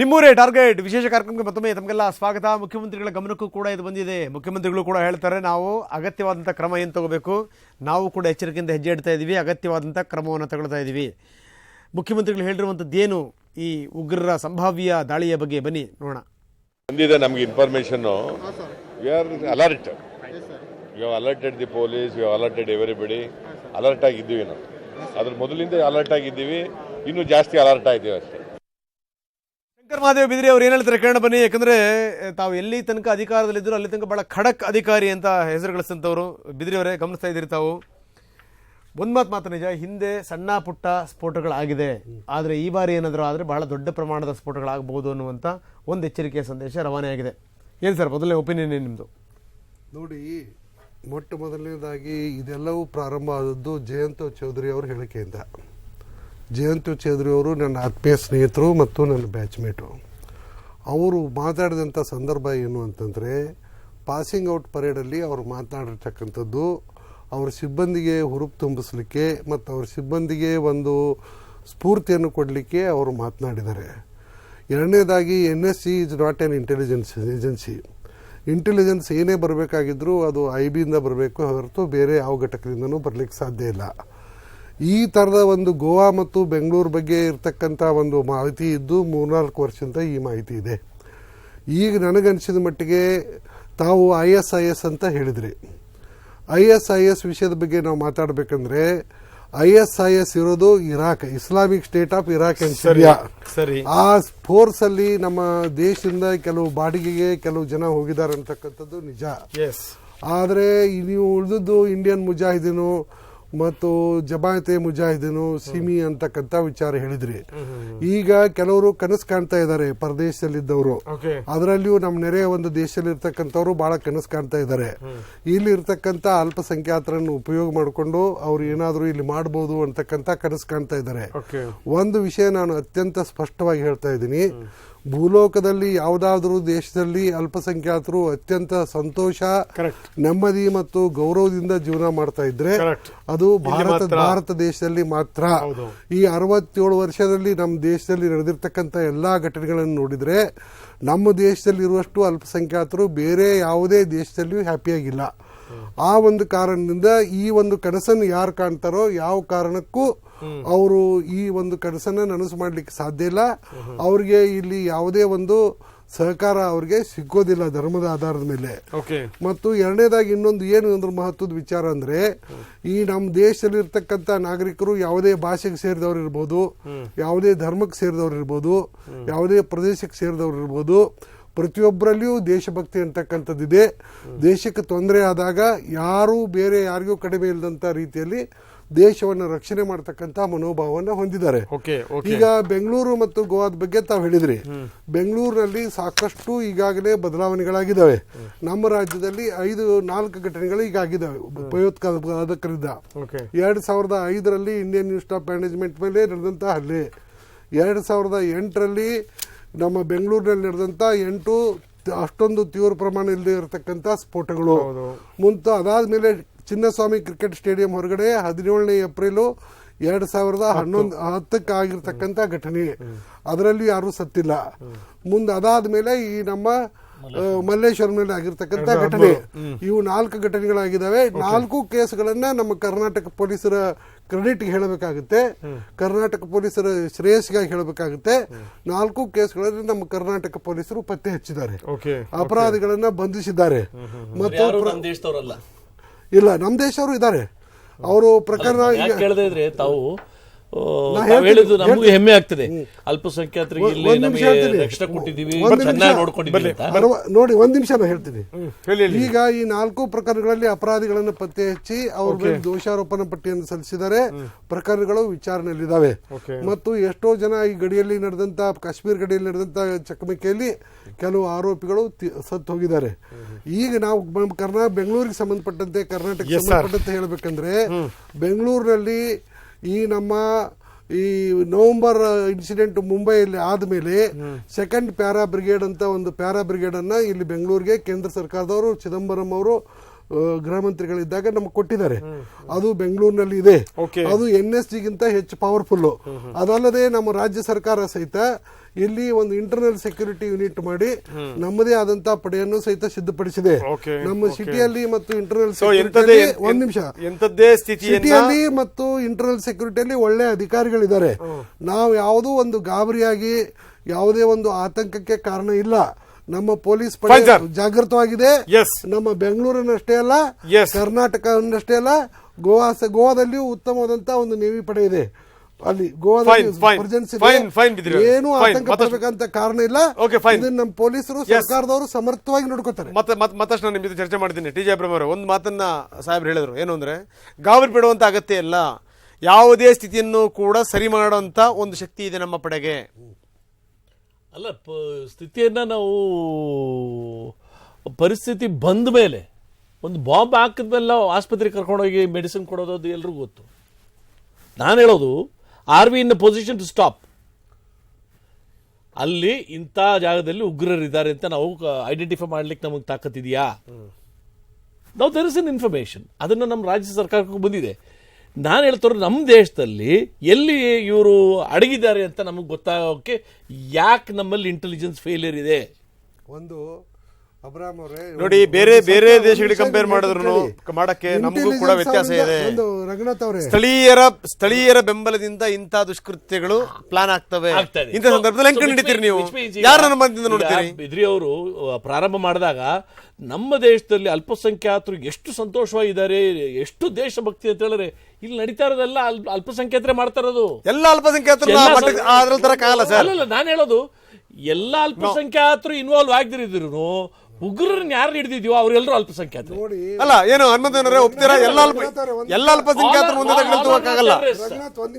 ನಿಮ್ಮೂರೇ target ವಿಶೇಷ ಕಾರ್ಯಕ್ರಮಕ್ಕೆ ಮತ್ತೊಮ್ಮೆ ತಮಗೆಲ್ಲ ಸ್ವಾಗತ. ಮುಖ್ಯಮಂತ್ರಿಗಳ ಗಮನಕ್ಕೂ ಕೂಡ ಇದು ಬಂದಿದೆ. ಮುಖ್ಯಮಂತ್ರಿಗಳು ಕೂಡ ಹೇಳ್ತಾರೆ ನಾವು ಅಗತ್ಯವಾದಂಥ ಕ್ರಮ ಏನು ತಗೋಬೇಕು? ನಾವು ಕೂಡ ಎಚ್ಚರಿಕೆಯಿಂದ ಹೆಜ್ಜೆ ಇಡ್ತಾ ಇದ್ದೀವಿ ಅಗತ್ಯವಾದಂಥ ಕ್ರಮವನ್ನು ತಗೊಳ್ತಾ ಇದ್ದೀವಿ ಮುಖ್ಯಮಂತ್ರಿಗಳು ಹೇಳಿರುವಂಥದ್ದೇನು ಏನು? ಈ ಉಗ್ರರ ಸಂಭಾವ್ಯ ದಾಳಿಯ ಬಗ್ಗೆ ಬನ್ನಿ ನೋಡೋಣ. ಬಂದಿದೆ ನಮಗೆ information we are alert you alerted the police you alerted everybody alert ಆಗಿದ್ದೀವಿ ನಾವು. ಅದ್ರ ಮೊದಲಿಂದ ಅಲರ್ಟ್ ಆಗಿದ್ದೀವಿ. ಇನ್ನೂ ಜಾಸ್ತಿ ಅಲರ್ಟ್ ಆಗಿದ್ದೀವಿ ಅಷ್ಟೇ ಮಹಾದೇವ್ ಬಿದ್ರಿ ಅವ್ರು ಏನು ಹೇಳ್ತಾರೆ ಕೇಳೋಣ ಬನ್ನಿ. ಯಾಕಂದ್ರೆ ತಾವು ಎಲ್ಲಿ ತನಕ ಅಧಿಕಾರದಲ್ಲಿದ್ದರು ಅಲ್ಲಿ ತನಕ ಬಹಳ ಖಡಕ್ ಅಧಿಕಾರಿ ಅಂತ ಹೆಸರು ಗಳಿಸಿದಂಥವ್ರು ಬಿದ್ರಿ ಅವರೇ, ಗಮನಿಸ್ತಾ ಇದ್ದೀರಿ ತಾವು. ಒಂದ್ ಮಾತು ಮಾತ್ರ ನಿಜ, ಹಿಂದೆ ಸಣ್ಣ ಪುಟ್ಟ ಸ್ಫೋಟಗಳಾಗಿದೆ. ಆದರೆ ಈ ಬಾರಿ ಏನಾದರೂ ಆದರೆ ಬಹಳ ದೊಡ್ಡ ಪ್ರಮಾಣದ ಸ್ಫೋಟಗಳಾಗಬಹುದು ಅನ್ನುವಂಥ ಒಂದು ಎಚ್ಚರಿಕೆಯ ಸಂದೇಶ ರವಾನೆ ಆಗಿದೆ ಏನು ಸರ್ ಮೊದಲನೇ ಒಪಿನಿಯನ್ ಏನು ನಿಮ್ಮದು ನೋಡಿ, ಮೊಟ್ಟ ಮೊದಲನೇದಾಗಿ ಇದೆಲ್ಲವೂ ಪ್ರಾರಂಭ ಆದದ್ದು ಜಯಂತ ಚೌಧರಿ ಅವರ ಹೇಳಿಕೆಯಿಂದ. ಜಯಂತ ಚೌಧರಿ ಅವರು ನನ್ನ ಆತ್ಮೀಯ ಸ್ನೇಹಿತರು ಮತ್ತು ನನ್ನ ಬ್ಯಾಚ್ಮೇಟು. ಅವರು ಮಾತಾಡಿದಂಥ ಸಂದರ್ಭ ಏನು ಅಂತಂದರೆ, ಪಾಸಿಂಗ್ ಔಟ್ ಪರೇಡಲ್ಲಿ ಅವರು ಮಾತನಾಡಿರ್ತಕ್ಕಂಥದ್ದು ಅವ್ರ ಸಿಬ್ಬಂದಿಗೆ ಹುರುಪು ತುಂಬಿಸ್ಲಿಕ್ಕೆ ಮತ್ತು ಅವ್ರ ಸಿಬ್ಬಂದಿಗೆ ಒಂದು ಸ್ಫೂರ್ತಿಯನ್ನು ಕೊಡಲಿಕ್ಕೆ ಅವರು ಮಾತನಾಡಿದ್ದಾರೆ. ಎರಡನೇದಾಗಿ N S C is not an intelligence agency. Intelligence ಏನೇ ಬರಬೇಕಾಗಿದ್ರೂ ಅದು ಐ ಬಿಯಿಂದ ಬರಬೇಕು ಹೊರತು ಬೇರೆ ಯಾವ ಘಟಕದಿಂದನೂ ಬರಲಿಕ್ಕೆ ಸಾಧ್ಯ ಇಲ್ಲ. ಈ ಥರದ ಒಂದು ಗೋವಾ ಮತ್ತು ಬೆಂಗಳೂರು ಬಗ್ಗೆ ಇರತಕ್ಕಂಥ ಒಂದು ಮಾಹಿತಿ ಇದ್ದು ಮೂರ್ನಾಲ್ಕು ವರ್ಷದಿಂದ ಈ ಮಾಹಿತಿ ಇದೆ. ಈಗ ನನಗನ್ಸಿದ ಮಟ್ಟಿಗೆ ತಾವು ಐ ಎಸ್ ಐ ಎಸ್ ಅಂತ ಹೇಳಿದ್ರಿ. ಐ ಎಸ್ ಐ ಎಸ್ ವಿಷಯದ ಬಗ್ಗೆ ನಾವು ಮಾತಾಡಬೇಕಂದ್ರೆ ಐ ಎಸ್ ಐ ಎಸ್ ಇರೋದು Iraq Islamic State of Iraq and Syria ಸರಿ. ಆ ಫೋರ್ಸ್ ಅಲ್ಲಿ ನಮ್ಮ ದೇಶದಿಂದ ಕೆಲವು ಬಾಡಿಗೆಗೆ ಕೆಲವು ಜನ ಹೋಗಿದ್ದಾರೆ ಅಂತಕ್ಕಂಥದ್ದು ನಿಜ. ಆದರೆ ನೀವು ಉಳಿದದ್ದು ಇಂಡಿಯನ್ ಮುಜಾಹಿದೀನು ಮತ್ತು ಜಮಾಯತೆ ಮುಜಾಹಿದೀನು ಸಿಮಿ ಅಂತಕ್ಕಂಥ ವಿಚಾರ ಹೇಳಿದ್ರಿ. ಈಗ ಕೆಲವರು ಕನಸು ಕಾಣ್ತಾ ಇದ್ದಾರೆ ಪರದೇಶದಲ್ಲಿದ್ದವರು. ಅದರಲ್ಲಿಯೂ ನಮ್ಮ ನೆರೆಯ ಒಂದು ದೇಶದಲ್ಲಿ ಇರ್ತಕ್ಕಂಥವ್ರು ಬಹಳ ಕನಸು ಕಾಣ್ತಾ ಇದ್ದಾರೆ. ಇಲ್ಲಿ ಇರ್ತಕ್ಕಂಥ ಅಲ್ಪಸಂಖ್ಯಾತರನ್ನು ಉಪಯೋಗ ಮಾಡಿಕೊಂಡು ಅವ್ರು ಏನಾದರೂ ಇಲ್ಲಿ ಮಾಡಬಹುದು ಅಂತಕ್ಕಂಥ ಕನಸು ಕಾಣ್ತಾ ಇದ್ದಾರೆ. ಒಂದು ವಿಷಯ ನಾನು ಅತ್ಯಂತ ಸ್ಪಷ್ಟವಾಗಿ ಹೇಳ್ತಾ ಇದ್ದೀನಿ. ಭೂಲೋಕದಲ್ಲಿ ಯಾವುದಾದರೂ ದೇಶದಲ್ಲಿ ಅಲ್ಪಸಂಖ್ಯಾತರು ಅತ್ಯಂತ ಸಂತೋಷ ನೆಮ್ಮದಿ ಮತ್ತು ಗೌರವದಿಂದ ಜೀವನ ಮಾಡ್ತಾ ಇದ್ರೆ ಅದು ಭಾರತ ಭಾರತ ದೇಶದಲ್ಲಿ ಮಾತ್ರ. ಈ ಅರವತ್ತೇಳು ವರ್ಷದಲ್ಲಿ ನಮ್ಮ ದೇಶದಲ್ಲಿ ನಡೆದಿರ್ತಕ್ಕಂಥ ಎಲ್ಲಾ ಘಟನೆಗಳನ್ನು ನೋಡಿದ್ರೆ ನಮ್ಮ ದೇಶದಲ್ಲಿ ಇರುವಷ್ಟು ಅಲ್ಪಸಂಖ್ಯಾತರು ಬೇರೆ ಯಾವುದೇ ದೇಶದಲ್ಲಿಯೂ ಹ್ಯಾಪಿಯಾಗಿಲ್ಲ. ಆ ಒಂದು ಕಾರಣದಿಂದ ಈ ಒಂದು ಕನಸನ್ನು ಯಾರು ಕಾಣ್ತಾರೋ ಯಾವ ಕಾರಣಕ್ಕೂ ಅವರು ಈ ಒಂದು ಕನಸನ್ನ ನನಸು ಮಾಡ್ಲಿಕ್ಕೆ ಸಾಧ್ಯ ಇಲ್ಲ. ಅವ್ರಿಗೆ ಇಲ್ಲಿ ಯಾವುದೇ ಒಂದು ಸಹಕಾರ ಅವ್ರಿಗೆ ಸಿಕ್ಕೋದಿಲ್ಲ ಧರ್ಮದ ಆಧಾರದ ಮೇಲೆ. ಮತ್ತು ಎರಡನೇದಾಗಿ ಇನ್ನೊಂದು ಏನು ಅಂದ್ರೆ ಮಹತ್ವದ ವಿಚಾರ ಅಂದ್ರೆ ಈ ನಮ್ಮ ದೇಶದಲ್ಲಿ ಇರ್ತಕ್ಕಂಥ ನಾಗರಿಕರು ಯಾವುದೇ ಭಾಷೆಗೆ ಸೇರಿದವ್ರು ಇರ್ಬೋದು ಯಾವುದೇ ಧರ್ಮಕ್ಕೆ ಸೇರಿದವ್ರು ಇರ್ಬೋದು ಯಾವುದೇ ಪ್ರದೇಶಕ್ಕೆ ಸೇರಿದವ್ರು ಇರ್ಬೋದು ಪ್ರತಿಯೊಬ್ಬರಲ್ಲಿಯೂ ದೇಶಭಕ್ತಿ ಅಂತಕ್ಕಂಥದ್ದಿದೆ. ದೇಶಕ್ಕೆ ತೊಂದರೆ ಆದಾಗ ಯಾರೂ ಬೇರೆ ಯಾರಿಗೂ ಕಡಿಮೆ ಇಲ್ಲದಂಥ ರೀತಿಯಲ್ಲಿ ದೇಶವನ್ನು ರಕ್ಷಣೆ ಮಾಡ್ತಕ್ಕಂಥ ಮನೋಭಾವವನ್ನು ಹೊಂದಿದ್ದಾರೆ. ಈಗ ಬೆಂಗಳೂರು ಮತ್ತು ಗೋವಾದ ಬಗ್ಗೆ ತಾವು ಹೇಳಿದ್ರಿ. ಬೆಂಗಳೂರಿನಲ್ಲಿ ಸಾಕಷ್ಟು ಈಗಾಗಲೇ ಬದಲಾವಣೆಗಳಾಗಿದ್ದಾವೆ. ನಮ್ಮ ರಾಜ್ಯದಲ್ಲಿ ಐದು ನಾಲ್ಕು ಘಟನೆಗಳು ಈಗ ಆಗಿದ್ದಾವೆ ಭಯೋತ್ಪಾದಕರಿಂದ ಓಕೆ. ಎರಡು ಸಾವಿರದ ಐದರಲ್ಲಿ ಇಂಡಿಯನ್ ಇನ್ಸ್ಟಿಟ್ಯೂಟ್ ಆಫ್ ಮ್ಯಾನೇಜ್ಮೆಂಟ್ ಮೇಲೆ ನಡೆದಂತಹ ಹಲ್ಲೆ. ಎರಡು ಸಾವಿರದ ಎಂಟರಲ್ಲಿ ನಮ್ಮ ಬೆಂಗಳೂರಿನಲ್ಲಿ ನಡೆದಂಥ ಎಂಟು ಅಷ್ಟೊಂದು ತೀವ್ರ ಪ್ರಮಾಣ ಇಲ್ಲದೆ ಇರತಕ್ಕಂಥ ಸ್ಫೋಟಗಳು. ಮುಂತಾದ ಮೇಲೆ ಅದಾದ್ಮೇಲೆ ಚಿನ್ನಸ್ವಾಮಿ ಕ್ರಿಕೆಟ್ ಸ್ಟೇಡಿಯಂ ಹೊರಗಡೆ ಹದಿನೇಳನೇ ಏಪ್ರಿಲು ಎರಡು ಸಾವಿರದ ಹನ್ನೊಂದು ಹತ್ತಕ್ಕೆ ಆಗಿರ್ತಕ್ಕಂಥ ಘಟನೆ. ಅದರಲ್ಲಿ ಯಾರೂ ಸತ್ತಿಲ್ಲ. ಮುಂದೆ ಅದಾದ್ಮೇಲೆ ಈ ನಮ್ಮ ಮಲ್ಲೇಶ್ವರಂನಲ್ಲಿ ಆಗಿರ್ತಕ್ಕಂಥ ಘಟನೆ. ಇವು ನಾಲ್ಕು ಘಟನೆಗಳಾಗಿದ್ದಾವೆ ನಾಲ್ಕು ಕೇಸ್ಗಳನ್ನ ನಮ್ಮ ಕರ್ನಾಟಕ ಪೊಲೀಸರ ಕ್ರೆಡಿಟ್ ಹೇಳಬೇಕಾಗುತ್ತೆ. ಕರ್ನಾಟಕ ಪೊಲೀಸರ ಶ್ರೇಯಸ್ಗಾಗಿ ಹೇಳಬೇಕಾಗುತ್ತೆ. ನಾಲ್ಕು ಕೇಸ್ಗಳಲ್ಲಿ ನಮ್ಮ ಕರ್ನಾಟಕ ಪೊಲೀಸರು ಪತ್ತೆ ಹಚ್ಚಿದ್ದಾರೆ. ಅಪರಾಧಿಗಳನ್ನ ಬಂಧಿಸಿದ್ದಾರೆ. ಮತ್ತು ನಮ್ಮ ದೇಶದವರಲ್ಲ? ಇಲ್ಲ ನಮ್ಮ ದೇಶವರು ಇದ್ದಾರೆ. ಅವರು ಪ್ರಕರಣ ತಾವು ಹೇಳಿದ್ದು ನಮಗೂ. ಹೆಮ್ಮೆ ಆಗ್ತದೆ. ಅಲ್ಪಸಂಖ್ಯಾತರಿಗೆ ಇಲ್ಲಿ ಒಂದ್ ನಿಮಿಷ ನಮಗೆ ರಕ್ಷಣೆ ಕೊಟ್ಟಿದ್ದೀವಿ ಚೆನ್ನಾಗಿ ನೋಡ್ಕೊಂಡಿದ್ದೀವಿ ನೋಡಿ ಒಂದ್ ನಿಮಿಷ ನಾನು ಹೇಳ್ತೀನಿ. ಹೇಳಿ ಹೇಳಿ. ಈಗ ಈ ನಾಲ್ಕು ಪ್ರಕರಣಗಳಲ್ಲಿ ಅಪರಾಧಿಗಳನ್ನು ಪತ್ತೆ ಹಚ್ಚಿ ಅವ್ರ ದೋಷಾರೋಪಣ ದೋಷಾರೋಪಣಾ ಪಟ್ಟಿಯನ್ನು ಸಲ್ಲಿಸಿದರೆ ಪ್ರಕರಣಗಳು ವಿಚಾರಣೆಯಲ್ಲಿದ್ದಾವೆ. ಮತ್ತು ಎಷ್ಟೋ ಜನ ಈ ಗಡಿಯಲ್ಲಿ ನಡೆದಂತ ಕಾಶ್ಮೀರ ಗಡಿಯಲ್ಲಿ ನಡೆದಂತ ಚಕಮಕಿಯಲ್ಲಿ ಕೆಲವು ಆರೋಪಿಗಳು ತಿ- ಸತ್ತು ಹೋಗಿದ್ದಾರೆ. ಈಗ ನಾವು ಕರ್ನಾಟಕ ಕರ್ನಾ ಬೆಂಗಳೂರಿಗೆ ಸಂಬಂಧಪಟ್ಟಂತೆ ಕರ್ನಾಟಕ. ಸಂಬಂಧಪಟ್ಟಂತೆ ಹೇಳಬೇಕಂದ್ರೆ ಬೆಂಗಳೂರಿನಲ್ಲಿ ಈ ನಮ್ಮ ಈ ನವೆಂಬರ್ ಇನ್ಸಿಡೆಂಟ್ ಮುಂಬೈಯಲ್ಲಿ ಆದಮೇಲೆ ಸೆಕೆಂಡ್ ಪ್ಯಾರಾ ಬ್ರಿಗೇಡ್ ಅಂತ ಒಂದು ಪ್ಯಾರಾ ಬ್ರಿಗೇಡ್ ಅನ್ನ ಇಲ್ಲಿ ಬೆಂಗಳೂರಿಗೆ ಕೇಂದ್ರ ಸರ್ಕಾರದವರು ಚಿದಂಬರಂ ಅವರು ಗ್ರಾಮಂತ್ರಿಗಳಿದ್ದಾಗ ಗೃಹ ಮಂತ್ರಿಗಳಿದ್ದಾಗ ನಮ್ಗೆ ಕೊಟ್ಟಿದ್ದಾರೆ. ಅದು ಬೆಂಗಳೂರಿನಲ್ಲಿ ಇದೆ. ಅದು ಎನ್ ಎಸ್ ಜಿಗಿಂತ ಹೆಚ್ಚು ಪವರ್ಫುಲ್ಲು ಅದಲ್ಲದೆ ನಮ್ಮ ರಾಜ್ಯ ಸರ್ಕಾರ ಸಹಿತ ಇಲ್ಲಿ ಒಂದು ಇಂಟರ್ನಲ್ ಸೆಕ್ಯೂರಿಟಿ ಯೂನಿಟ್ ಮಾಡಿ ನಮ್ಮದೇ ಆದಂತ ಪಡೆಯನ್ನು ಸಹಿತ ಸಿದ್ಧಪಡಿಸಿದೆ. ನಮ್ಮ ಸಿಟಿಯಲ್ಲಿ ಮತ್ತು ಇಂಟರ್ನಲ್ ಒಂದ್ ನಿಮಿಷ. ಸಿಟಿಯಲ್ಲಿ ಮತ್ತು ಇಂಟರ್ನಲ್ ಸೆಕ್ಯೂರಿಟಿಯಲ್ಲಿ ಒಳ್ಳೆ ಅಧಿಕಾರಿಗಳಿದ್ದಾರೆ. ನಾವು ಯಾವುದೋ ಒಂದು ಗಾಬರಿಯಾಗಿ ಯಾವುದೇ ಒಂದು ಆತಂಕಕ್ಕೆ ಕಾರಣ ಇಲ್ಲ. ನಮ್ಮ ಪೊಲೀಸ್ ಪಡೆ ಜಾಗೃತವಾಗಿದೆ. ನಮ್ಮ ಬೆಂಗಳೂರಿನಷ್ಟೇ ಅಲ್ಲ. ಕರ್ನಾಟಕನಷ್ಟೇ ಅಲ್ಲ ಗೋವಾ ಗೋವಾದಲ್ಲಿಯೂ ಉತ್ತಮವಾದಂತಹ ಒಂದು ನೇವಿ ಪಡೆ ಇದೆ. ಅಲ್ಲಿ ಗೋವಾದಲ್ಲಿ ಏನು. ಆತಂಕ ಪಡಬೇಕಂತ ಕಾರಣ ಇಲ್ಲ. ಇದನ್ನ ನಮ್ಮ ಪೊಲೀಸರು. ಸರ್ಕಾರದವರು ಸಮರ್ಥವಾಗಿ ನೋಡ್ಕೋತಾರೆ. ಮತ್ತೆ ಮತ್ತೆ ಮತ್ತಷ್ಟು ನಾನು ನಿಮ್ಮ ಜೊತೆ ಚರ್ಚೆ ಮಾಡ್ತೀನಿ. ಟಿ ಜೆ ಅಬ್ರಹ್ಮ ಅವರು ಒಂದು ಮಾತನ್ನ ಸಾಹೇಬ್ರು ಹೇಳಿದ್ರು. ಏನು ಅಂದ್ರೆ ಗಾಬರಿ ಬಿಡುವಂತ ಅಗತ್ಯ ಇಲ್ಲ. ಯಾವುದೇ ಸ್ಥಿತಿಯನ್ನು ಕೂಡ ಸರಿ ಮಾಡುವಂತ ಒಂದು ಶಕ್ತಿ ಇದೆ ನಮ್ಮ ಪಡೆಗೆ. ಅಲ್ಲ ಪ ಸ್ಥಿತಿಯನ್ನ ನಾವು ಪರಿಸ್ಥಿತಿ ಬಂದ ಮೇಲೆ ಒಂದು ಬಾಂಬ್ ಹಾಕಿದ್ಮೇಲೆ ಆಸ್ಪತ್ರೆಗೆ ಕರ್ಕೊಂಡೋಗಿ ಮೆಡಿಸಿನ್ ಕೊಡೋದು ಅದು ಎಲ್ರಿಗೂ ಗೊತ್ತು. ನಾನು ಹೇಳೋದು are we in position to stop. ಅಲ್ಲಿ ಇಂಥ ಜಾಗದಲ್ಲಿ ಉಗ್ರರಿದ್ದಾರೆ ಅಂತ ನಾವು ಐಡೆಂಟಿಫೈ ಮಾಡ್ಲಿಕ್ಕೆ ನಮಗೆ ತಾಕತ್ತಿದೆಯಾ ನಾವು ದರ್ ಇಸ್ ಇನ್ ಇನ್ಫಾರ್ಮೇಶನ್ ಅದನ್ನು ನಮ್ಮ ರಾಜ್ಯ ಸರ್ಕಾರಕ್ಕೂ ಬಂದಿದೆ. ನಾನು ಹೇಳ್ತಾರೋ ನಮ್ಮ ದೇಶದಲ್ಲಿ ಎಲ್ಲಿ ಇವರು ಅಡಗಿದ್ದಾರೆ ಅಂತ ನಮಗೆ ಗೊತ್ತಾಗೋಕ್ಕೆ ಯಾಕೆ ನಮ್ಮಲ್ಲಿ ಇಂಟೆಲಿಜೆನ್ಸ್ ಫೇಲಿಯರ್ ಇದೆ? ಒಂದು ನೋಡಿ ಬೇರೆ ಬೇರೆ ದೇಶಗಳಿಗೆ ಕಂಪೇರ್ ಮಾಡಿದ್ರು ಮಾಡಕ್ಕೆ ನಮಗೂ ಕೂಡ ವ್ಯತ್ಯಾಸ ಇದೆ. ಸ್ಥಳೀಯರ ಸ್ಥಳೀಯರ ಬೆಂಬಲದಿಂದ ಇಂಥ ದುಷ್ಕೃತ್ಯಗಳು ಪ್ಲಾನ್ ಆಗ್ತವೆ. ಇಂತ ಇಂಥ ಸಂದರ್ಭದಲ್ಲಿ ಹೆಂಗ್ ನಡೀತೀರಿ ಹಿಡಿತೀರಿ ನೀವು? ಯಾರು ಅನುಮತಿಯಿಂದ ನೋಡ್ತೀರಿ? ಬಿದ್ರಿ ಅವರು ಪ್ರಾರಂಭ ಮಾಡಿದಾಗ ನಮ್ಮ ದೇಶದಲ್ಲಿ ಅಲ್ಪಸಂಖ್ಯಾತರು ಎಷ್ಟು ಸಂತೋಷವಾಗಿದ್ದಾರೆ ಎಷ್ಟು ದೇಶಭಕ್ತಿ ಅಂತ ಹೇಳಿದ್ರೆ ಇಲ್ಲಿ ನಡೀತಾ ಇರೋದೆಲ್ಲ ಅಲ್ಪ ಅಲ್ಪಸಂಖ್ಯಾತರೇ ಮಾಡ್ತಾ ಇರೋದು. ಎಲ್ಲ ಅಲ್ಪಸಂಖ್ಯಾತರು ನಾನು ಹೇಳೋದು ಎಲ್ಲ ಅಲ್ಪಸಂಖ್ಯಾತರು ಇನ್ವಾಲ್ವ್ ಆಗದಿರಿದ್ರು ಉಗ್ರರನ್ನ ಯಾರು ಹಿಡಿದಿದ್ಯೋ ಅವರೆಲ್ಲರೂ ಅಲ್ಪಸಂಖ್ಯಾತ ನೋಡಿ ಅಲ್ಲ ಏನು ಹನುಮಂತನವರೇ ಒಪ್ತೀರಾ? ಎಲ್ಲ ಅಲ್ಪ ಎಲ್ಲ ಅಲ್ಪಸಂಖ್ಯಾತರು ಮುಂದೆ ರಂಗನಾಥ್ ಒಂದ್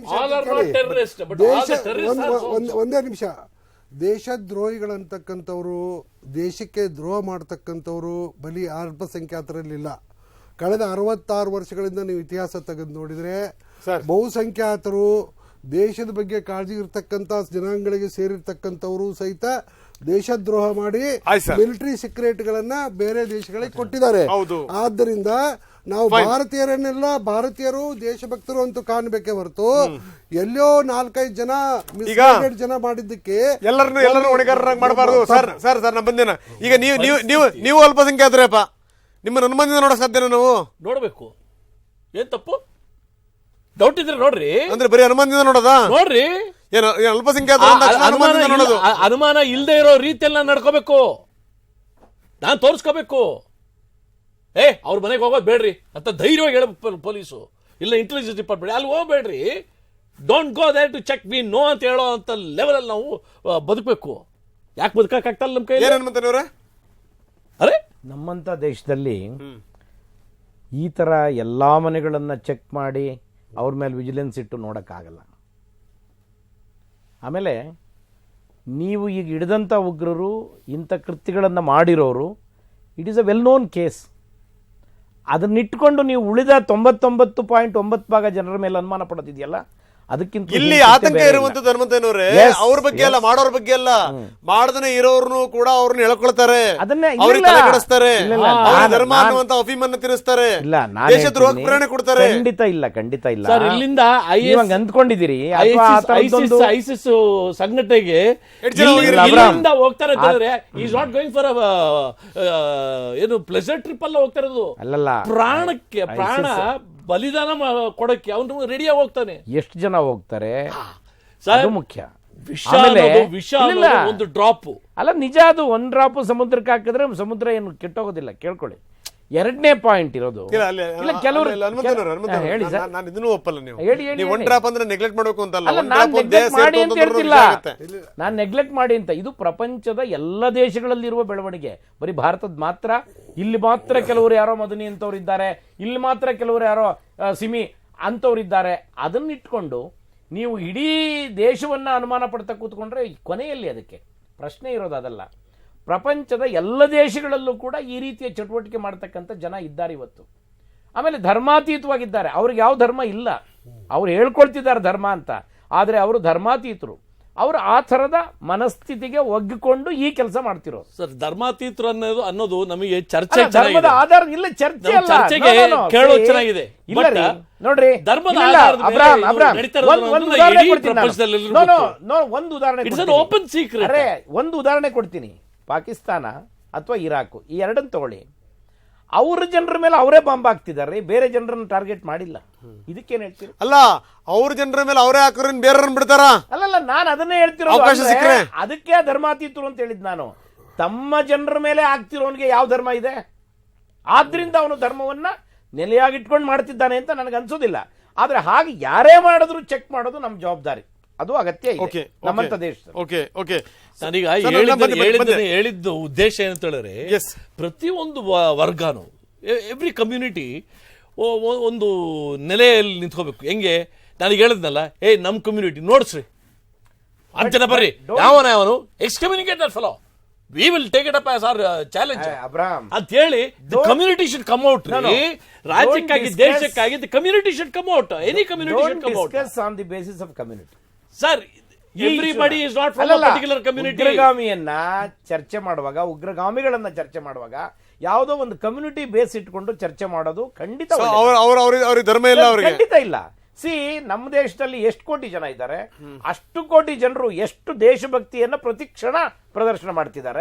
ನಿಮಿಷ ದೇಶ ದೇಶದ್ರೋಹಿಗಳಂತಕ್ಕಂಥವ್ರು ದೇಶಕ್ಕೆ ದ್ರೋಹ ಮಾಡ್ತಕ್ಕಂಥವ್ರು ಬಲಿ ಅಲ್ಪಸಂಖ್ಯಾತರಲ್ಲಿಲ್ಲ. ಕಳೆದ ಅರವತ್ತಾರು ವರ್ಷಗಳಿಂದ ನೀವು ಇತಿಹಾಸ ತೆಗೆದು ನೋಡಿದರೆ. ಬಹುಸಂಖ್ಯಾತರು ದೇಶದ ಬಗ್ಗೆ ಕಾಳಜಿ ಇರ್ತಕ್ಕಂಥ ಜನಾಂಗಗಳಿಗೆ ಸೇರಿರ್ತಕ್ಕಂಥವರು ಸಹಿತ ದೇಶದ್ರೋಹ ಮಾಡಿ ಮಿಲಿಟರಿ ಸೀಕ್ರೆಟ್ ಸೀಕ್ರೆಟ್ಗಳನ್ನ ಬೇರೆ ದೇಶಗಳಿಗೆ ಕೊಟ್ಟಿದ್ದಾರೆ. ಆದ್ದರಿಂದ ನಾವು ಭಾರತೀಯರನ್ನೆಲ್ಲ ಭಾರತೀಯರು ದೇಶಭಕ್ತರು ಅಂತ ಕಾಣಬೇಕೇ ಹೊರತು ಎಲ್ಲೋ ನಾಲ್ಕೈದು ಜನ ಜನ ಮಾಡಿದ್ದಕ್ಕೆ ಎಲ್ಲರನ್ನು ಎಲ್ಲರೂ ಹೊಣೆಗಾರರಾಗಿ ಮಾಡಬಾರದು. ಸರ್ ಸರ್ ಸರ್ ನಮ್ಮ ಬಂದೇನ. ಈಗ ನೀವು ನೀವು ನೀವು ನೀವು ಅಲ್ಪಸಂಖ್ಯಾತರಪ್ಪ ನಿಮ್ಮ ಅನುಮತಿಯಿಂದ ನೋಡಕ್ ಸಾಧ್ಯನ ನಾವು? ನೋಡಬೇಕು. ಏನ್ ತಪ್ಪು? ಡೌಟ್ ಇದ್ರೆ ನೋಡ್ರಿ. ಅಂದ್ರೆ ಬರೀ ಅನುಮಾನದಿಂದ ನೋಡದ? ನೋಡ್ರಿ. ಏನು ಏನು ಅಲ್ಪಸಂಖ್ಯಾತರು ಅಂದ ತಕ್ಷಣ ಅನುಮಾನ ಅನುಮಾನದಿಂದ ನೋಡೋದು? ಅನುಮಾನ ಇಲ್ಲದೆ ಇರೋ ರೀತಿಯಲ್ಲಿ ನಾನು ನಡ್ಕೋಬೇಕು. ನಾನು ತೋರಿಸ್ಕೋಬೇಕು. ಏ ಅವ್ರ ಮನೆಗೆ ಹೋಗೋದು ಬೇಡ್ರಿ. ಅಂತ ಧೈರ್ಯವಾಗಿ ಹೇಳಬೇಕು ಪೊಲೀಸು. ಇಲ್ಲ ಇಂಟೆಲಿಜೆನ್ಸ್ ಡಿಪಾರ್ಟ್ಮೆಂಟ್ ಅಲ್ಲಿ ಹೋಗ್ಬೇಡ್ರಿ don't go there to check be no ಅಂತ ಹೇಳೋ ಅಂತ ಲೆವೆಲಲ್ಲಿ ನಾವು ಆ, ಬದುಕಬೇಕು. ಯಾಕೆ ಬದುಕಕ್ಕಾಗ್ತಲ್ಲ ನಮ್ಮ ಕೈಯಲ್ಲಿ ಏನ್ ಹನುಮಂತನವ್ರೆ ಅರೆ? ನಮ್ಮಂಥ ದೇಶದಲ್ಲಿ ಈ ಥರ ಎಲ್ಲ ಮನೆಗಳನ್ನು ಚೆಕ್ ಮಾಡಿ ಅವ್ರ ಮೇಲೆ ವಿಜಿಲೆನ್ಸ್ ಇಟ್ಟು ನೋಡೋಕ್ಕಾಗಲ್ಲ. ಆಮೇಲೆ ನೀವು ಈಗ ಹಿಡಿದಂಥ ಉಗ್ರರು, ಇಂಥ ಕೃತ್ಯಗಳನ್ನು ಮಾಡಿರೋರು it is a well known case ಅದನ್ನಿಟ್ಕೊಂಡು ನೀವು ಉಳಿದ ತೊಂಬತ್ತೊಂಬತ್ತು ಪಾಯಿಂಟ್ ಒಂಬತ್ತು ಭಾಗ ಜನರ ಮೇಲೆ ಅನುಮಾನ ಪಡೋದಿದೆಯಲ್ಲ ಅದಕ್ಕಿಂತ ಇಲ್ಲಿ ಆತಂಕ ಇರುವಂತ. ಇರುವಂತದ್ದು ಹನುಮಂತನವ್ರೆ ಅವ್ರ ಬಗ್ಗೆ ಅಲ್ಲ ಮಾಡೋರ್ ಬಗ್ಗೆ ಅಲ್ಲ. ಮಾಡದನೆ ಇರೋರ್ನು ಕೂಡ ಅವ್ರನ್ನ ಎಳ್ಕೊಳ್ತಾರೆ. ಅವ್ರಿಗೆ ನಾನು- ಧರ್ಮ ನಾನು- ಅನ್ನುವಂತ ಅಭಿಮಾನ ತಿರುಸ್ತಾರೆ. ಇಲ್ಲ ನಾನು ದೇಶ ದ್ರೋಹಕ್ಕೆ ಪ್ರೇರಣೆ ಕೊಡ್ತಾರೆ. ಖಂಡಿತ ಇಲ್ಲ ಖಂಡಿತ ಇಲ್ಲ. ಸರ್ ಇಲ್ಲಿಂದ ಹಂಗ್ ಅಂದ್ಕೊಂಡಿದ್ದೀರಿ. ಅಥವಾ ಆ ಥರದ್ದೊಂದು- ಐಸಿಸ್ ಸಂಘಟನೆಗೆ? ಇಲ್ಲಿಂದ ಹೋಗ್ತಾರೆ ಅಂತಂದ್ರೆ ಈಸ್ ನಾಟ್ ಗೋಯಿಂಗ್ ಫಾರ್ ಏನು ಪ್ಲೆಸರ್ ಟ್ರಿಪ್ ಅಲ್ಲ ಹೋಗ್ತಾ ಇರೋದು. ಅಲ್ಲಲ್ಲ. ಪ್ರಾಣಕ್ಕೆ ಪ್ರಾಣ ಬಲಿದಾನ ಕೊಡಕ್ಕೆ ಅವನು ರೆಡಿಯಾಗಿ ಹೋಗ್ತಾನೆ. ಎಷ್ಟು ಜನ ಹೋಗ್ತಾರೆ? ಅದು ಮುಖ್ಯ. ವಿಷ ಆಮೇಲೆ- ಅನ್ನೋದು ವಿಷ ಇಲ್ಲ. ಒಂದು ಡ್ರಾಪ್ ಅಲ್ಲ ನಿಜ ಅದು ಒಂದ್ ಡ್ರಾಪ್ ಸಮುದ್ರಕ್ಕೆ ಹಾಕಿದ್ರೆ ಸಮುದ್ರ ಏನು ಕೆಟ್ಟೋಗೋದಿಲ್ಲ. ಕೇಳ್ಕೊಳ್ಳಿ. ಎರಡನೇ ಪಾಯಿಂಟ್ ಇರೋದು. ಇಲ್ಲ ಕೆಲವರು ಹೇಳಿ ಸರ್. ನಾನು ಇದನ್ನು ಒಪ್ಪಲ್ಲ ನೀವು. ಹೇಳಿ, ಹೇಳಿ, ಒನ್. ಡ್ರಾಪ್ ಅಂದ್ರೆ ನೆಗ್ಲೆಕ್ಟ್ ಮಾಡಬೇಕು ಅಂತಲ್ಲ ಮಾಡಿ ಅಂತ ಹೇಳ್ತಿಲ್ಲ. ನಾನು ನೆಗ್ಲೆಕ್ಟ್ ಮಾಡಿ ಅಂತ. ಇದು ಪ್ರಪಂಚದ ಎಲ್ಲ ದೇಶಗಳಲ್ಲಿರುವ ಬೆಳವಣಿಗೆ. ಬರೀ ಭಾರತದ ಮಾತ್ರ. ಇಲ್ಲಿ ಮಾತ್ರ ಕೆಲವರು ಯಾರೋ ಮದನಿ ಅಂತವ್ರು ಇದ್ದಾರೆ. ಇಲ್ಲಿ ಮಾತ್ರ ಕೆಲವರು ಯಾರೋ ಸಿಮಿ ಅಂತವ್ರು ಇದ್ದಾರೆ. ಅದನ್ನ ಇಟ್ಕೊಂಡು ನೀವು ಇಡೀ ದೇಶವನ್ನ ಅನುಮಾನ ಪಡ್ತಾ ಕೂತ್ಕೊಂಡ್ರೆ ಕೊನೆಯಲ್ಲಿ ಅದಕ್ಕೆ ಪ್ರಶ್ನೆ ಇರೋದು ಅದಲ್ಲ. ಪ್ರಪಂಚದ ಎಲ್ಲ ದೇಶಗಳಲ್ಲೂ ಕೂಡ ಈ ರೀತಿಯ ಚಟುವಟಿಕೆ ಮಾಡ್ತಕ್ಕಂಥ ಜನ ಇದ್ದಾರೆ ಇವತ್ತು. ಆಮೇಲೆ ಧರ್ಮಾತೀತವಾಗಿದ್ದಾರೆ. ಅವ್ರಿಗೆ ಯಾವ ಧರ್ಮ ಇಲ್ಲ. ಅವ್ರು ಹೇಳ್ಕೊಳ್ತಿದ್ದಾರೆ ಧರ್ಮ ಅಂತ. ಆದರೆ ಅವರು ಧರ್ಮಾತೀತರು. ಅವರು ಆ ಥರದ ಮನಸ್ಥಿತಿಗೆ ಒಗ್ಗಿಕೊಂಡು ಈ ಕೆಲಸ ಮಾಡ್ತಿರೋ ಸರ್ ಧರ್ಮಾತೀತರು ಅನ್ನೋದು ಅನ್ನೋದು ನಮಗೆ ಚರ್ಚೆ ಧರ್ಮದ ಆಧಾರ ಇಲ್ಲ ಚರ್ಚೆ. ಚರ್ಚೆಗೆ See, ಚೆನ್ನಾಗಿದೆ. ಇಲ್ಲ ನೋಡ್ರಿ. ಧರ್ಮದ ಅಬ್ರಾಮ್, ಅಬ್ರಾಮ್, ಒಂದ್- ಉದಾಹರಣೆ ಕೊಡ್ತೀನಿ ಒಂದು ಉದಾಹರಣೆ ಒಂದು ಉದಾಹರಣೆ ಕೊಡ್ತೀನಿ. ಪಾಕಿಸ್ತಾನ ಅಥವಾ ಇರಾಕು ಈ ಎರಡನ್ನ ತಗೊಳ್ಳಿ. ಅವ್ರ ಜನರ ಮೇಲೆ ಅವರೇ ಬಾಂಬ್ ಹಾಕ್ತಿದ್ದಾರೆ ಬೇರೆ ಜನರನ್ನು ಟಾರ್ಗೆಟ್ ಮಾಡಿಲ್ಲ. ಇದಕ್ಕೇನು ಹೇಳ್ತೀರಿ? ಅಲ್ಲ ಅವ್ರ ಜನರ ಮೇಲೆ ಅವರೇ ಹಾಕೋರ್ ಬೇರೆಯವ್ರನ್ನ ಬಿಡ್ತಾರ? ಅಲ್ಲಲ್ಲ ನಾನು ಅದನ್ನೇ ಸಿಕ್ಕ್ರೆ? ಅದಕ್ಕೆ ಧರ್ಮಾತೀತರು ಅಂತ ಹೇಳಿದ್ ನಾನು. ತಮ್ಮ ಜನರ ಮೇಲೆ ಆಗ್ತಿರೋನ್ಗೆ ಯಾವ ಧರ್ಮ ಇದೆ? ಆದ್ರಿಂದ ಅವನು ಧರ್ಮವನ್ನ ನೆಲೆಯಾಗಿಟ್ಕೊಂಡು ಮಾಡ್ತಿದ್ದಾನೆ ಅಂತ ನನಗೆ ಅನ್ಸೋದಿಲ್ಲ ಆದರೆ ಹಾಗೆ ಯಾರೇ ಮಾಡಿದ್ರು ಚೆಕ್ ಮಾಡೋದು ನಮ್ಮ ಜವಾಬ್ದಾರಿ. ಅದು ಅಗತ್ಯ ಓಕೆ ಇದೆ ನಮ್ಮಂತ ದೇಶದಲ್ಲಿ. ಓಕೆ ಓಕೆ ನಾನೀಗ ಹೇಳಿದ್ದ-. ಹೇಳಿದ್ದು ಉದ್ದೇಶ ಏನಂತ ಹೇಳಿದ್ರೆ. ಪ್ರತಿಯೊಂದು ವರ್ಗನು ಎವ್ರಿ ಕಮ್ಯುನಿಟಿ ಒಂದು ನೆಲೆಯಲ್ಲಿ ನಿಂತ್ಕೋಬೇಕು. ಹೆಂಗೆ? ನಾನೀಗ ಹೇಳಿದ್ನಲ್ಲ ಏ ನಮ್ ಕಮ್ಯುನಿಟಿ ನೋಡ್ಸ್ರಿ. ಅಂತ ಜನ ಬರ್ರಿ ಯಾವನ ಯಾವನು? Excommunicate that follow we will take it up as our challenge ಅಂತ ಹೇಳಿ community should come out No, no. ರಾಜ್ಯಕ್ಕಾಗಿ Don't discuss- ದೇಶಕ್ಕಾಗಿ community should come out any community should come out on the basis of community sir everybody is not from particular community ಉಗ್ರಗಾಮಿಯನ್ನ ಚರ್ಚೆ ಮಾಡುವಾಗ ಉಗ್ರಗಾಮಿಗಳನ್ನ ಚರ್ಚೆ ಮಾಡುವಾಗ ಯಾವುದೋ ಒಂದು ಕಮ್ಯುನಿಟಿ ಬೇಸ್ ಇಟ್ಕೊಂಡು ಚರ್ಚೆ ಮಾಡೋದು ಖಂಡಿತ ಅವ್ರಿಗೆ ಧರ್ಮ ಇಲ್ಲ ಅವರಿಗೆ? ಖಂಡಿತ ಇಲ್ಲ. ಸಿ ನಮ್ಮ ದೇಶದಲ್ಲಿ ಎಷ್ಟು ಕೋಟಿ ಜನ ಇದ್ದಾರೆ ಅಷ್ಟು ಕೋಟಿ ಜನರು ಎಷ್ಟು ದೇಶಭಕ್ತಿಯನ್ನ ಪ್ರತಿ ಕ್ಷಣ ಪ್ರದರ್ಶನ ಮಾಡ್ತಿದ್ದಾರೆ.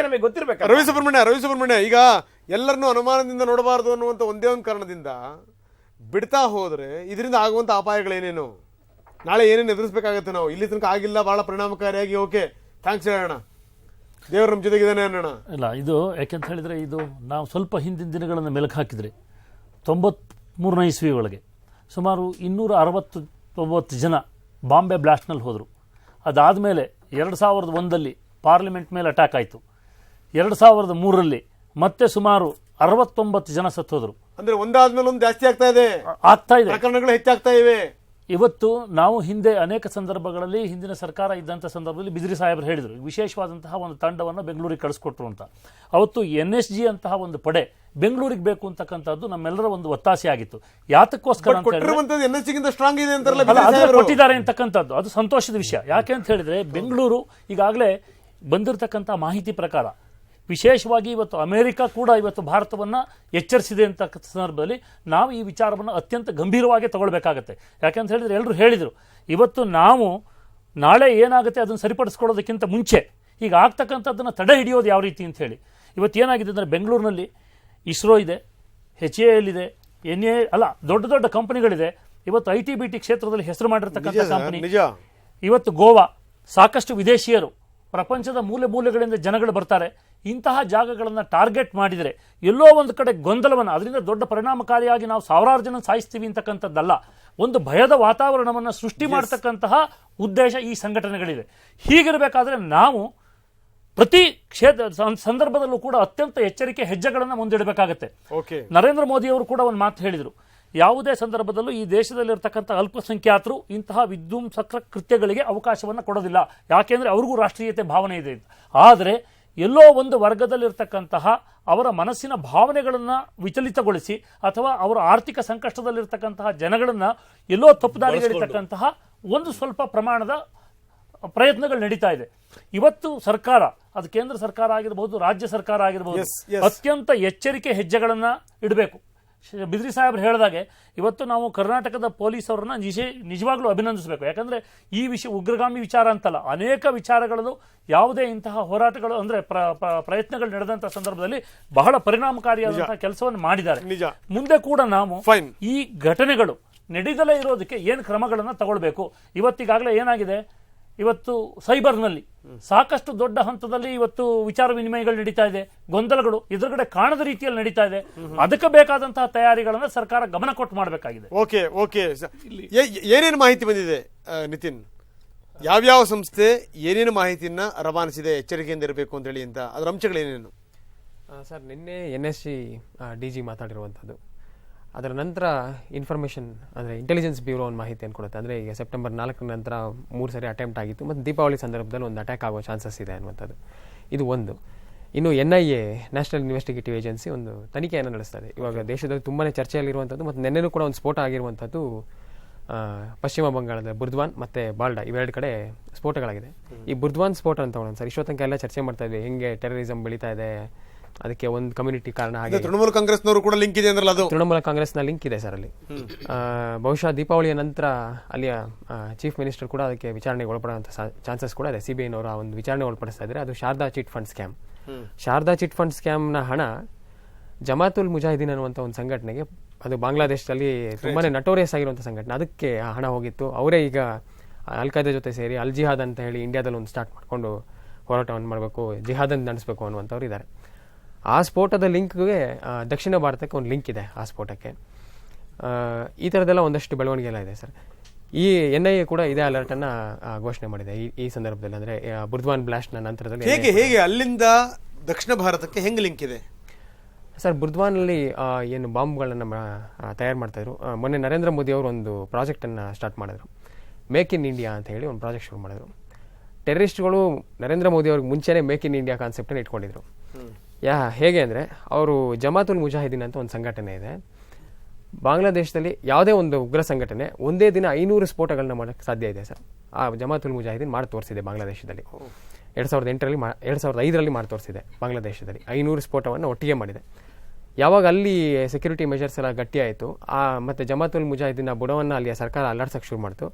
ನಮಗೆ ಗೊತ್ತಿರಬೇಕು ರವಿ ಸುಬ್ರಹ್ಮಣ್ಯ ರವಿ ಸುಬ್ರಹ್ಮಣ್ಯ ಈಗ ಎಲ್ಲರನ್ನೂ ಅನುಮಾನದಿಂದ ನೋಡಬಾರದು ಅನ್ನುವಂತ ಒಂದೇ ಒಂದು ಕಾರಣದಿಂದ ಬಿಡ್ತಾ ಹೋದ್ರೆ ಇದರಿಂದ ಆಗುವಂಥ ಅಪಾಯಗಳೇನೇನು? ನಾಳೆ ಏನೇನು ಎದುರಿಸ್ಬೇಕಾಗತ್ತೆ ನಾವು? ಇಲ್ಲಿ ತನಕ ಆಗಿಲ್ಲ ಬಹಳ ಪರಿಣಾಮಕಾರಿಯಾಗಿ ಓಕೆ. ಥ್ಯಾಂಕ್ಸ್ ಹೇಳೋಣ ದೇವರ ನಮ್ಮ ಜೊತೆಗಿದ್ದಾನೆ ಅನ್ನೋಣ ಇಲ್ಲ ಇದು ಯಾಕೆಂತ ಹೇಳಿದರೆ ಇದು ನಾವು ಸ್ವಲ್ಪ ಹಿಂದಿನ ದಿನಗಳನ್ನು ಮೆಲುಕು ಹಾಕಿದರೆ ತೊಂಬತ್ಮೂರನೇ ಇಸ್ವಿ ಒಳಗೆ ಸುಮಾರು ಇನ್ನೂರ ಅರವತ್ತು ತೊಂಬತ್ತು ಜನ ಬಾಂಬೆ ಬ್ಲಾಸ್ಟ್ನಲ್ಲಿ ಹೋದರು. ಅದಾದಮೇಲೆ ಎರಡು ಸಾವಿರದ ಒಂದಲ್ಲಿ ಪಾರ್ಲಿಮೆಂಟ್ ಮೇಲೆ ಅಟ್ಯಾಕ್ ಆಯಿತು. ಎರಡು ಸಾವಿರದ ಮೂರರಲ್ಲಿ ಮತ್ತೆ ಸುಮಾರು ಅರವತ್ತೊಂಬತ್ತು ಜನ ಸತ್ತೋದ್ರು. ಅಂದ್ರೆ ಒಂದಾದ್ಮೇಲೆ ಒಂದು ಜಾಸ್ತಿ ಆಗ್ತಾ ಇದೆ. ಆಗ್ತಾ ಇದೆ. ಪ್ರಕರಣಗಳು ಹೆಚ್ಚಾಗ್ತಾ ಇವೆ. ಇವತ್ತು ನಾವು ಹಿಂದೆ ಅನೇಕ ಸಂದರ್ಭಗಳಲ್ಲಿ ಹಿಂದಿನ ಸರ್ಕಾರ ಇದ್ದಂಥ ಸಂದರ್ಭದಲ್ಲಿ ಬಿದ್ರಿ ಸಾಹೇಬರು ಹೇಳಿದರು. ವಿಶೇಷವಾದಂತಹ ಒಂದು ತಂಡವನ್ನು ಬೆಂಗಳೂರಿಗೆ ಕಳಿಸ್ಕೊಟ್ರು ಅಂತ. ಅವತ್ತು ಎನ್ ಎಸ್ ಜಿ ಅಂತಹ ಒಂದು ಪಡೆ ಬೆಂಗಳೂರಿಗೆ ಬೇಕು ಅಂತಕ್ಕಂಥದ್ದು ನಮ್ಮೆಲ್ಲರ ಒಂದು ಒತ್ತಾಸೆ ಆಗಿತ್ತು. ಯಾತಕ್ಕೋಸ್ಕರ. ಕೊಟ್ಟಿದ್ದಾರೆ ಅಂತಕ್ಕಂಥದ್ದು. ಅದು ಸಂತೋಷದ ವಿಷಯ. ಯಾಕೆ ಅಂತ ಹೇಳಿದ್ರೆ ಬೆಂಗಳೂರು ಈಗಾಗಲೇ ಬಂದಿರತಕ್ಕಂಥ ಮಾಹಿತಿ ಪ್ರಕಾರ ವಿಶೇಷವಾಗಿ ಇವತ್ತು ಅಮೆರಿಕ ಕೂಡ ಇವತ್ತು ಭಾರತವನ್ನು ಎಚ್ಚರಿಸಿದೆ ಅಂತ ಸಂದರ್ಭದಲ್ಲಿ ನಾವು ಈ ವಿಚಾರವನ್ನು ಅತ್ಯಂತ ಗಂಭೀರವಾಗಿ ತಗೊಳ್ಬೇಕಾಗತ್ತೆ. ಯಾಕೆಂತ ಹೇಳಿದರೆ ಎಲ್ಲರೂ ಹೇಳಿದರು ಇವತ್ತು ನಾವು ನಾಳೆ ಏನಾಗುತ್ತೆ ಅದನ್ನು ಸರಿಪಡಿಸ್ಕೊಳ್ಳೋದಕ್ಕಿಂತ ಮುಂಚೆ ಈಗ ಆಗ್ತಕ್ಕಂಥದ್ದನ್ನು ತಡೆ ಹಿಡಿಯೋದು ಯಾವ ರೀತಿ ಅಂತ ಹೇಳಿ. ಇವತ್ತು ಏನಾಗಿದೆ ಅಂದರೆ ಬೆಂಗಳೂರಿನಲ್ಲಿ ಇಸ್ರೋ ಇದೆ ಹೆಚ್ ಎ ಎಲ್ ಇದೆ ಎನ್ ಎ ಅಲ್ಲ ದೊಡ್ಡ ದೊಡ್ಡ ಕಂಪನಿಗಳಿದೆ. ಇವತ್ತು ಐ ಟಿ ಬಿ ಟಿ ಕ್ಷೇತ್ರದಲ್ಲಿ ಹೆಸರು ಮಾಡಿರ್ತಕ್ಕಂಥ ಕಂಪನಿ. ಇವತ್ತು ಗೋವಾ ಸಾಕಷ್ಟು ವಿದೇಶಿಯರು ಪ್ರಪಂಚದ ಮೂಲೆ ಮೂಲೆಗಳಿಂದ ಜನಗಳು ಬರ್ತಾರೆ. ಇಂತಹ ಜಾಗಗಳನ್ನು ಟಾರ್ಗೆಟ್ ಮಾಡಿದರೆ ಎಲ್ಲೋ ಒಂದು ಕಡೆ ಗೊಂದಲವನ್ನು ಅದರಿಂದ ದೊಡ್ಡ ಪರಿಣಾಮಕಾರಿಯಾಗಿ ನಾವು ಸಾವಿರಾರು ಜನ ಸಾಯಿಸ್ತೀವಿ ಅಂತಕ್ಕಂಥದ್ದಲ್ಲ ಒಂದು ಭಯದ ವಾತಾವರಣವನ್ನು ಸೃಷ್ಟಿ ಮಾಡತಕ್ಕಂತಹ ಉದ್ದೇಶ ಈ ಸಂಘಟನೆಗಳಿದೆ ಹೀಗಿರಬೇಕಾದ್ರೆ ನಾವು ಪ್ರತಿ ಕ್ಷೇತ್ರ ಸಂದರ್ಭದಲ್ಲೂ ಕೂಡ ಅತ್ಯಂತ ಎಚ್ಚರಿಕೆ ಹೆಜ್ಜೆಗಳನ್ನು ಮುಂದಿಡಬೇಕಾಗತ್ತೆ. ಓಕೆ ನರೇಂದ್ರ ಮೋದಿ ಅವರು ಕೂಡ ಒಂದು ಮಾತು ಹೇಳಿದರು. ಯಾವುದೇ ಸಂದರ್ಭದಲ್ಲೂ ಈ ದೇಶದಲ್ಲಿರ್ತಕ್ಕಂಥ ಅಲ್ಪಸಂಖ್ಯಾತರು ಇಂತಹ ವಿಧ್ವಂಸಕ ಕೃತ್ಯಗಳಿಗೆ ಅವಕಾಶವನ್ನು ಕೊಡೋದಿಲ್ಲ. ಯಾಕೆಂದರೆ ಅವ್ರಿಗೂ ರಾಷ್ಟ್ರೀಯತೆ ಭಾವನೆ ಇದೆ. ಆದರೆ ಎಲ್ಲೋ ಒಂದು ವರ್ಗದಲ್ಲಿರ್ತಕ್ಕಂತಹ ಅವರ ಮನಸ್ಸಿನ ಭಾವನೆಗಳನ್ನು ವಿಚಲಿತಗೊಳಿಸಿ ಅಥವಾ ಅವರ ಆರ್ಥಿಕ ಸಂಕಷ್ಟದಲ್ಲಿರ್ತಕ್ಕಂತಹ ಜನಗಳನ್ನು ಎಲ್ಲೋ ತಪ್ಪುದಾರಿಗಳಿರ್ತಕ್ಕಂತಹ ಒಂದು ಸ್ವಲ್ಪ ಪ್ರಮಾಣದ ಪ್ರಯತ್ನಗಳು ನಡೀತಾ ಇದೆ. ಇವತ್ತು ಸರ್ಕಾರ ಅದು ಕೇಂದ್ರ ಸರ್ಕಾರ ಆಗಿರಬಹುದು ರಾಜ್ಯ ಸರ್ಕಾರ ಆಗಿರಬಹುದು. ಅತ್ಯಂತ ಎಚ್ಚರಿಕೆ ಹೆಜ್ಜೆಗಳನ್ನು ಇಡಬೇಕು. ಬಿದ್ರಿ ಸಾಹೇಬ್ರು ಹೇಳಿದಾಗೆ ಇವತ್ತು ನಾವು ಕರ್ನಾಟಕದ ಪೊಲೀಸ್ ಅವರನ್ನ ನಿಜ ನಿಜವಾಗ್ಲೂ ಅಭಿನಂದಿಸಬೇಕು. ಯಾಕಂದ್ರೆ ಈ ವಿಷಯ ಉಗ್ರಗಾಮಿ ವಿಚಾರ ಅಂತಲ್ಲ ಅನೇಕ ವಿಚಾರಗಳು ಯಾವುದೇ ಇಂತಹ ಹೋರಾಟಗಳು ಅಂದ್ರೆ ಪ್ರ- ಪ್ರ- ಪ್ರಯತ್ನಗಳು ನಡೆದಂಥ ಸಂದರ್ಭದಲ್ಲಿ ಬಹಳ ಪರಿಣಾಮಕಾರಿಯಾದಂತಹ ಕೆಲಸವನ್ನು ಮಾಡಿದ್ದಾರೆ. ನಿಜ. ಮುಂದೆ ಕೂಡ ನಾವು. ಈ ಘಟನೆಗಳು ನಡೆದಲೇ ಇರೋದಕ್ಕೆ ಏನು ಕ್ರಮಗಳನ್ನು ತಗೊಳ್ಬೇಕು? ಇವತ್ತಿಗಾಗಲೇ ಏನಾಗಿದೆ? ಇವತ್ತು ಸೈಬರ್ನಲ್ಲಿ. ಸಾಕಷ್ಟು ದೊಡ್ಡ ಹಂತದಲ್ಲಿ ಇವತ್ತು ವಿಚಾರ ವಿನಿಮಯಗಳು ನಡೀತಾ ಇದೆ. ಗೊಂದಲಗಳು ಎದುರುಗಡೆ ಕಾಣದ ರೀತಿಯಲ್ಲಿ ನಡೀತಾ ಇದೆ. ಅದಕ್ಕೆ ಬೇಕಾದಂತಹ ತಯಾರಿಗಳನ್ನ ಸರ್ಕಾರ ಗಮನ ಕೊಟ್ಟು ಮಾಡಬೇಕಾಗಿದೆ. Okay okay. ಏನೇನು ಮಾಹಿತಿ ಬಂದಿದೆ ನಿತಿನ್? ಯಾವ್ಯಾವ ಸಂಸ್ಥೆ ಏನೇನು ಮಾಹಿತಿಯನ್ನ ರವಾನಿಸಿದೆ ಎಚ್ಚರಿಕೆಯಿಂದ ಇರಬೇಕು ಅಂತ ಹೇಳಿ ಅಂತ. ಅದರ ಅಂಶಗಳೇನೇನು? ಸರ್ ನಿನ್ನೆ N S C D G ಮಾತಾಡಿರುವಂಥದ್ದು. ಅದರ ನಂತರ ಇನ್ಫಾರ್ಮೇಷನ್ ಅಂದರೆ ಇಂಟೆಲಿಜೆನ್ಸ್ ಬ್ಯೂರೋ ಒಂದು ಮಾಹಿತಿಯನ್ನು ಕೊಡುತ್ತೆ. ಅಂದರೆ ಈಗ ಸೆಪ್ಟೆಂಬರ್ ನಾಲ್ಕರ ನಂತರ ಮೂರು ಸರಿ ಅಟೆಂಪ್ಟ್ ಆಗಿತ್ತು. ಮತ್ತು ದೀಪಾವಳಿ ಸಂದರ್ಭದಲ್ಲಿ ಒಂದು ಅಟ್ಯಾಕ್ ಆಗೋ ಚಾನ್ಸಸ್ ಇದೆ ಅನ್ನುವಂಥದ್ದು. ಇದು ಒಂದು. ಇನ್ನು N I A national investigative agency ಒಂದು ತನಿಖೆಯನ್ನು ನಡೆಸ್ತದೆ. ಇವಾಗ ದೇಶದಲ್ಲಿ ತುಂಬಾ ಚರ್ಚೆಯಲ್ಲಿರುವಂಥದ್ದು ಮತ್ತು ನೆನ್ನೆನೂ ಕೂಡ ಒಂದು ಸ್ಫೋಟ ಆಗಿರುವಂಥದ್ದು ಪಶ್ಚಿಮ ಬಂಗಾಳದ ಬುರ್ದ್ವಾನ್ ಮತ್ತು ಬಾಲ್ಡಾ. ಇವೆರಡು ಕಡೆ ಸ್ಫೋಟಗಳಾಗಿದೆ ಈ ಬುರ್ದ್ವಾನ್ ಸ್ಫೋಟ ಅಂತ ಒಂದು ಸರ್. ಇಷ್ಟೊತ್ತನಕ ಎಲ್ಲ ಚರ್ಚೆ ಮಾಡ್ತಾ ಇದ್ವಿ. ಹೆಂಗೆ ಟೆರರಿಸಮ್ ಬೆಳೀತಾ ಇದೆ ಅದಕ್ಕೆ ಒಂದು ಕಮ್ಯುನಿಟಿ ಕಾರಣ ಹಾಗೆ ತೃಣಮೂಲ ಕಾಂಗ್ರೆಸ್ನವರು ಕೂಡ ಲಿಂಕ್ ಇದೆ ಅಂದ್ರಲ್ಲ ಅದು? ತೃಣಮೂಲ ಕಾಂಗ್ರೆಸ್ನ ಲಿಂಕ್ ಇದೆ ಸರ್ ಅಲ್ಲಿ. ಬಹುಶಃ ದೀಪಾವಳಿಯ ನಂತರ ಅಲ್ಲಿಯ ಚೀಫ್ ಮಿನಿಸ್ಟರ್ ಕೂಡ ಅದಕ್ಕೆ ವಿಚಾರಣೆಗೆ ಒಳಪಡುವಂಥ ಚಾನ್ಸಸ್ ಕೂಡ ಇದೆ. ಸಿಬಿಐನವರು ಆ ಒಂದು ವಿಚಾರಣೆ ಒಳಪಡಿಸ್ತಾ ಇದ್ದಾರೆ. ಅದು Sharada chit fund scam. Sharada chit fund ಸ್ಕ್ಯಾಮ್ನ ಹಣ ಜಮಾತುಲ್ ಮುಜಾಹಿದೀನ್ ಅನ್ನುವಂಥ ಒಂದು ಸಂಘಟನೆಗೆ ಅದು ಬಾಂಗ್ಲಾದೇಶದಲ್ಲಿ ತುಂಬಾನೇ ನಟೋರಿಯಸ್ ಆಗಿರುವಂಥ ಸಂಘಟನೆ. ಅದಕ್ಕೆ ಆ ಹಣ ಹೋಗಿತ್ತು. ಅವರೇ ಈಗ ಅಲ್ ಖೈದಾ ಜೊತೆ ಸೇರಿ ಅಲ್ ಜಿಹಾದ್ ಅಂತ ಹೇಳಿ ಇಂಡಿಯಾದಲ್ಲಿ ಒಂದು ಸ್ಟಾರ್ಟ್ ಮಾಡಿಕೊಂಡು ಹೋರಾಟವನ್ನು ಮಾಡಬೇಕು ಜಿಹಾದನ್ನು ನಡೆಸಬೇಕು ಅನ್ನುವಂಥವ್ರು ಇದ್ದಾರೆ. ಆ ಸ್ಫೋಟದ ಲಿಂಕ್ಗೆ ದಕ್ಷಿಣ ಭಾರತಕ್ಕೆ ಒಂದು ಲಿಂಕ್ ಇದೆ ಆ ಸ್ಫೋಟಕ್ಕೆ. ಈ ಥರದ್ದೆಲ್ಲ ಒಂದಷ್ಟು ಬೆಳವಣಿಗೆ ಎಲ್ಲ ಇದೆ ಸರ್. ಈ ಎನ್ ಐ ಎ ಕೂಡ ಇದೇ ಅಲರ್ಟನ್ನು ಘೋಷಣೆ ಮಾಡಿದೆ. ಈ ಈ ಸಂದರ್ಭದಲ್ಲಿ ಅಂದರೆ ಬುರ್ದ್ವಾನ್ ಬ್ಲಾಸ್ಟ್ನ ನಂತರದಲ್ಲಿ ಹೇಗೆ ಹೇಗೆ ಅಲ್ಲಿಂದ ದಕ್ಷಿಣ ಭಾರತಕ್ಕೆ ಹೆಂಗೆ ಲಿಂಕ್ ಇದೆ? ಸರ್ ಬುರ್ದ್ವಾನಲ್ಲಿ ಏನು ಬಾಂಬ್ಗಳನ್ನು ತಯಾರು ಮಾಡ್ತಾಯಿದ್ರು ಮೊನ್ನೆ ನರೇಂದ್ರ ಮೋದಿ ಅವರು ಒಂದು ಪ್ರಾಜೆಕ್ಟನ್ನು ಸ್ಟಾರ್ಟ್ ಮಾಡಿದ್ರು. ಮೇಕ್ ಇನ್ ಇಂಡಿಯಾ ಅಂತ ಹೇಳಿ ಒಂದು ಪ್ರಾಜೆಕ್ಟ್ ಶುರು ಮಾಡಿದ್ರು. ಟೆರರಿಸ್ಟ್ಗಳು ನರೇಂದ್ರ ಮೋದಿ ಅವ್ರಿಗೆ ಮುಂಚೆನೇ ಮೇಕ್ ಇನ್ ಇಂಡಿಯಾ ಕಾನ್ಸೆಪ್ಟನ್ನು ಇಟ್ಕೊಂಡಿದ್ರು. ಯಾ ಹೇಗೆ ಅಂದರೆ ಅವರು ಜಮಾತುಲ್ ಮುಜಾಹಿದೀನ್ ಅಂತ ಒಂದು ಸಂಘಟನೆ ಇದೆ. ಬಾಂಗ್ಲಾದೇಶದಲ್ಲಿ ಯಾವುದೇ ಒಂದು ಉಗ್ರ ಸಂಘಟನೆ ಒಂದೇ ದಿನ ಐನೂರು ಸ್ಫೋಟಗಳನ್ನ ಮಾಡೋಕ್ಕೆ ಸಾಧ್ಯ ಇದೆ ಸರ್. ಆ ಜಮಾತುಲ್ ಮುಜಾಹಿದೀನ್ ಮಾಡಿ ತೋರಿಸಿದೆ ಬಾಂಗ್ಲಾದೇಶದಲ್ಲಿ. ಎರಡು ಸಾವಿರದ ಎಂಟರಲ್ಲಿ ಮಾ ಎರಡು ಸಾವಿರದ ಐದರಲ್ಲಿ ಮಾಡಿ ತೋರಿಸಿದೆ ಬಾಂಗ್ಲಾದೇಶದಲ್ಲಿ. ಐನೂರು ಸ್ಫೋಟವನ್ನು ಒಟ್ಟಿಗೆ ಮಾಡಿದೆ. ಯಾವಾಗ ಅಲ್ಲಿ ಸೆಕ್ಯೂರಿಟಿ ಮೆಷರ್ಸ್ ಎಲ್ಲ ಗಟ್ಟಿಯಾಯಿತು ಆ ಮತ್ತು ಜಮಾತುಲ್ ಮುಜಾಹಿದೀನ್ ಆ ಬುಡವನ್ನು ಅಲ್ಲಿಯ ಸರ್ಕಾರ ಅಲ್ಲಾಡ್ಸೋಕ್ಕೆ ಶುರು ಮಾಡ್ತು.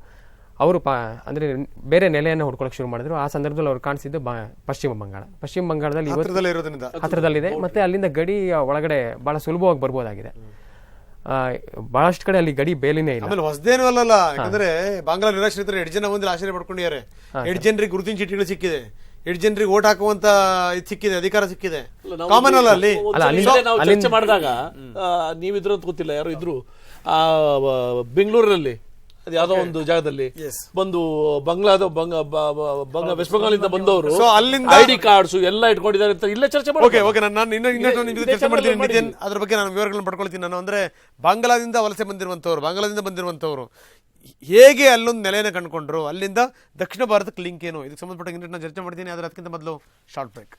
ಅವರು ಪಾ ಅಂದರೆ ಬೇರೆ ನೆಲೆಯನ್ನು ಹುಡ್ಕೊಳಕ್ಕೆ ಶುರು ಮಾಡಿದ್ರು. ಆ ಸಂದರ್ಭದಲ್ಲಿ ಅವರು ಕಾಣಿಸಿದ್ದು ಬಾ ಪಶ್ಚಿಮ ಬಂಗಾಳ. ಪಶ್ಚಿಮ ಬಂಗಾಳದಲ್ಲಿ ಇವತ್ತು ಹತ್ರದಲ್ಲೇ ಇರೋದ್ರಿಂದ. ಹತ್ರದಲ್ಲಿದೆ. ಮತ್ತೆ ಅಲ್ಲಿಂದ ಗಡಿ ಒಳಗಡೆ ಬಹಳ ಸುಲಭವಾಗಿ ಬರ್ಬೋದಾಗಿದೆ. ಆ, ಬಹಳಷ್ಟು ಕಡೆ ಅಲ್ಲಿ ಗಡಿ ಬೇಲಿನೇ ಇಲ್ಲ. ಆಮೇಲೆ ಹೊಸದೇನು ಅಲ್ಲಲ್ಲ. ಯಾಕಂದ್ರೆ ಬಾಂಗ್ಲಾ ನಿರಾಶ್ರಿತರು ಎರಡು ಜನ ಒಂದು ಆಶ್ರಯ ಪಡ್ಕೊಂಡಿದ್ದಾರೆ ಎರಡು ಜನರಿಗೆ ಗುರುತಿನ ಚೀಟಿಗಳು ಸಿಕ್ಕಿದೆ. ಎರಡು ಜನರಿಗೆ ಓಟ್ ಹಾಕುವಂತ ಇದು ಸಿಕ್ಕಿದೆ ಅಧಿಕಾರ ಸಿಕ್ಕಿದೆ. ಕಾಮನ್ ಅಲ್ಲ ಅಲ್ಲಿ. ನಾವು ಚರ್ಚೆ ಮಾಡಿದಾಗ ನೀವಿದ್ರು ಅಂತ ಗೊತ್ತಿಲ್ಲ. ಯಾರು ಇದ್ರು. ಬೆಂಗಳೂರಲ್ಲಿ ಅದು ಯಾವ್ದೋ ಒಂದು ಜಾಗದಲ್ಲಿ ಬಂದು ಬಂಗ್ಲಾದ ಬಂಗ ವೆಸ್ಟ್ ಬೆಂಗಾಲಿಂದ ಬಂದವರು So, ಅಲ್ಲಿಂದ- ಐ ಡಿ ಕಾರ್ಡ್ಸ್ ಎಲ್ಲ ಇಟ್ಕೊಂಡಿದ್ದಾರೆ ಅಂತ ಇಲ್ಲೇ ಚರ್ಚೆ ಓಕೆ ಓಕೆ ನಾನು ನಾನು ಇನ್ನೂ ಇನ್ನಷ್ಟು ನಿಮ್ ಚರ್ಚೆ ಮಾಡ್ತೀನಿ ನಿತಿನ್. ಅದ್ರ ಬಗ್ಗೆ ನಾನು ವಿವರಗಳನ್ನು ಪಡ್ಕೊಳ್ತೀನಿ ನಾನು. ಅಂದ್ರೆ ಬಾಂಗ್ಲಾದಿಂದ ವಲಸೆ ಬಂದಿರುವಂತವ್ರು ಬಾಂಗ್ಲಾದಿಂದ ಬಂದಿರುವಂತವ್ರು ಹೇಗೆ ಅಲ್ಲೊಂದು ನೆಲೆಯನ್ನು ಕಂಡುಕೊಂಡ್ರು ಅಲ್ಲಿಂದ ದಕ್ಷಿಣ ಭಾರತಕ್ಕೆ ಲಿಂಕ್ ಏನು? ಇದಕ್ಕೆ ಸಂಬಂಧಪಟ್ಟ ನಾನು ಚರ್ಚೆ ಮಾಡ್ತೀನಿ ಆದ್ರೆ ಅದಕ್ಕಿಂತ ಮೊದಲು ಶಾರ್ಟ್ ಬ್ರೇಕ್